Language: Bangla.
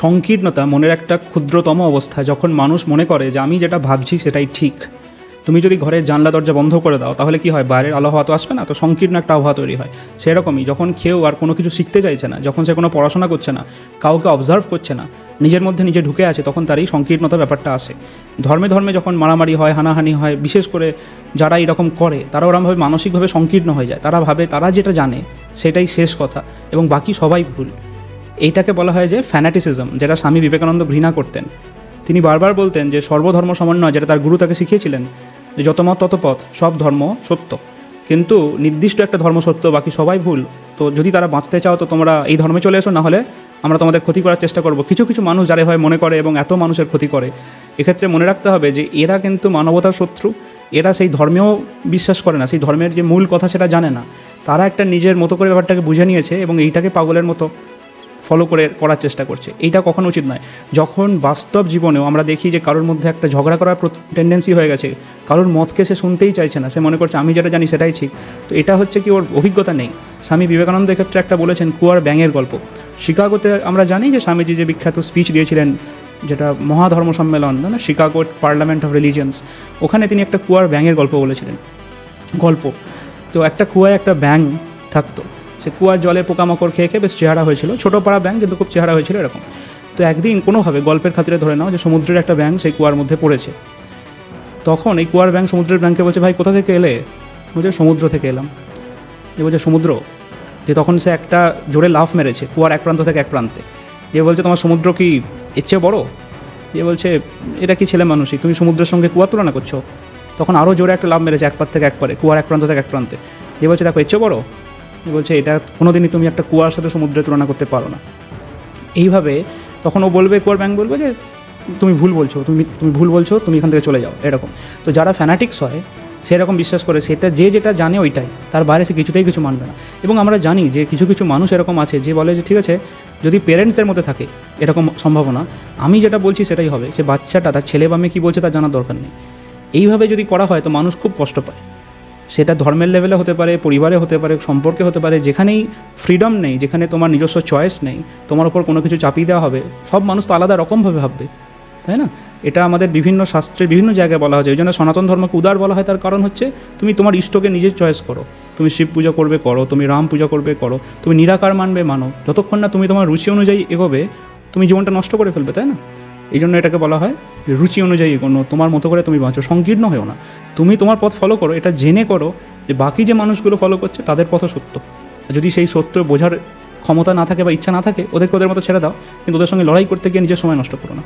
সংকীর্ণতা মনের একটা ক্ষুদ্রতম অবস্থা। যখন মানুষ মনে করে যে আমি যেটা ভাবছি সেটাই ঠিক, তুমি যদি ঘরের জানলা দরজা বন্ধ করে দাও, তাহলে কি হয়? বাইরের আলো হাওয়া তো আসবে না, তো সংকীর্ণ একটা আবহাওয়া তৈরি হয়। সেরকমই যখন কেউ আর কোনো কিছু শিখতে চাইছে না, যখন সে কোনো পড়াশোনা করছে না, কাউকে অবজার্ভ করছে না, নিজের মধ্যে নিজে ঢুকে আছে, তখন তার এই সংকীর্ণতার ব্যাপারটা আসে। ধর্মে ধর্মে যখন মারামারি হয়, হানাহানি হয়, বিশেষ করে যারা এরকম করে, তারা ওরমভাবে মানসিকভাবে সংকীর্ণ হয়ে যায়। তারা ভাবে, তারা যেটা জানে, সেটাই শেষ কথা এবং বাকি সবাই ভুল। এইটাকে বলা হয় যে ফ্যানাটিসিজম যেটা স্বামী বিবেকানন্দ ঘৃণা করতেন। তিনি বারবার বলতেন যে সর্বধর্ম সমন্বয়, যেটা তার গুরু তাকে শিখিয়েছিলেন, যে যত মত তত পথ, সব ধর্ম সত্য। কিন্তু নির্দিষ্ট একটা ধর্ম সত্য, বাকি সবাই ভুল। তো যদি তারা বাঁচতে চাও, তো তোমরা এই ধর্মে চলে এসো না হলে আমরা তোমাদের ক্ষতি করার চেষ্টা করব। কিছু কিছু মানুষ যারা এভাবে মনে করে এবং এত মানুষের ক্ষতি করে। এক্ষেত্রে মনে রাখতে হবে যে এরা কিন্তু মানবতার শত্রু। এরা সেই ধর্মেও বিশ্বাস করে না, সেই ধর্মের যে মূল কথা সেটা জানে না। তারা একটা নিজের মতো করে ব্যাপারটাকে বুঝে নিয়েছে এবং এইটাকে পাগলের মতো ফলো করে করার চেষ্টা করছে। এইটা কখনো উচিত নয়। যখন বাস্তব জীবনেও আমরা দেখি যে কারোর মধ্যে একটা ঝগড়া করার টেন্ডেন্সি হয়ে গেছে, কারোর মতকে সে শুনতেই চাইছে না, সে মনে করছে, আমি যেটা জানি সেটাই ঠিক। তো এটা হচ্ছে কি ওর অভিজ্ঞতা নেই। স্বামী বিবেকানন্দের ক্ষেত্রে একটা বলেছেন, কুয়ার ব্যাঙের গল্প। শিকাগোতে আমরা জানি যে স্বামীজি যে বিখ্যাত স্পিচ দিয়েছিলেন, যেটা মহাধর্ম সম্মেলন, না শিকাগো পার্লামেন্ট অফ রিলিজিয়ন্স ওখানে তিনি একটা কুয়ার ব্যাঙের গল্প বলেছিলেন। গল্প। তো একটা কুয়ায় একটা ব্যাঙ থাকতো। সে কুয়ার জলে পোকামাকড় খেয়ে খেয়ে বেশ চেহারা হয়েছিল। ছোটো পাড়া ব্যাঙ কিন্তু খুব চেহারা হয়েছিল এরকম। তো একদিন কোনোভাবে গল্পের খাতিরে ধরে নাও যে সমুদ্রের একটা ব্যাঙ সেই কুয়ার মধ্যে পড়েছে। তখন এই কুয়ার ব্যাঙ সমুদ্রের ব্যাঙকে বলছে, ভাই, কোথা থেকে এলে? বলছে, সমুদ্র থেকে এলাম। যে বলছে, সমুদ্র? যে তখন সে একটা জোরে লাফ মেরেছে, কুয়ার এক প্রান্ত থেকে এক প্রান্তে। যে বলছে, তোমার সমুদ্র কি চেয়ে বড়ো? যে বলছে, এটা কি ছেলে মানুষই? তুমি সমুদ্রের সঙ্গে কুয়ার তুলনা করছ? তখন আরও জোরে একটা লাভ মেরেছে, এক পার থেকে এক পারে, কুয়ার এক প্রান্ত থেকে এক প্রান্তে। যে বলছে, দেখো চেয়ে বড়ো? বলছে, এটা কোনোদিনই তুমি একটা কুয়ার সাথে সমুদ্রের তুলনা করতে পারো না। এইভাবে তখন ও বলবে, কুয়ার ব্যাংক বলবে যে, তুমি ভুল বলছো, তুমি তুমি ভুল বলছো, তুমি এখান থেকে চলে যাও। এরকম। তো যারা ফ্যানাটিক্স হয়, সেরকম বিশ্বাস করে, সেটা যে যেটা জানে ওইটাই, তার বাইরে সে কিছুতেই কিছু মানবে না। এবং আমরা জানি যে কিছু কিছু মানুষ এরকম আছে, যে বলে যে, ঠিক আছে, যদি পেরেন্টসের মধ্যে থাকে, এরকম সম্ভাবনা, আমি যেটা বলছি সেটাই হবে। সে বাচ্চাটা, তার ছেলে বা মেয়ে কী বলছে তার জানার দরকার নেই। এইভাবে যদি করা হয়, তো মানুষ খুব কষ্ট পায়। সেটা ধর্মের লেভেলে হতে পারে, পরিবারে হতে পারে, সম্পর্কে হতে পারে, যেখানেই ফ্রিডম নেই, যেখানে তোমার নিজস্ব চয়েস নেই, তোমার ওপর কোনো কিছু চাপিয়ে দেওয়া হবে, সব মানুষ তো আলাদা রকমভাবে ভাববে, তাই না? এটা আমাদের বিভিন্ন শাস্ত্রের বিভিন্ন জায়গায় বলা হয়েছে, ওই জন্য সনাতন ধর্মকে উদার বলা হয়, তার কারণ হচ্ছে তুমি তোমার ইষ্টকে নিজের চয়েস করো, তুমি শিব পূজা করবে, করো, তুমি রাম পূজা করবে, করো, তুমি নিরাকার মানবে, মানো, যতক্ষণ না তুমি তোমার রুচি অনুযায়ী এগোবে, তুমি জীবনটা নষ্ট করে ফেলবে, তাই না? এই জন্য এটাকে বলা হয় রুচি অনুযায়ী কোনো তোমার মতো করে তুমি বাঁচো, সংকীর্ণ হয়েও না। তুমি তোমার পথ ফলো করো, এটা জেনে করো যে বাকি যে মানুষগুলো ফলো করছে তাদের পথও সত্য। যদি সেই সত্য বোঝার ক্ষমতা না থাকে বা ইচ্ছা না থাকে, ওদেরকে ওদের মতো ছেড়ে দাও, কিন্তু ওদের সঙ্গে লড়াই করতে গিয়ে নিজের সময় নষ্ট করো না।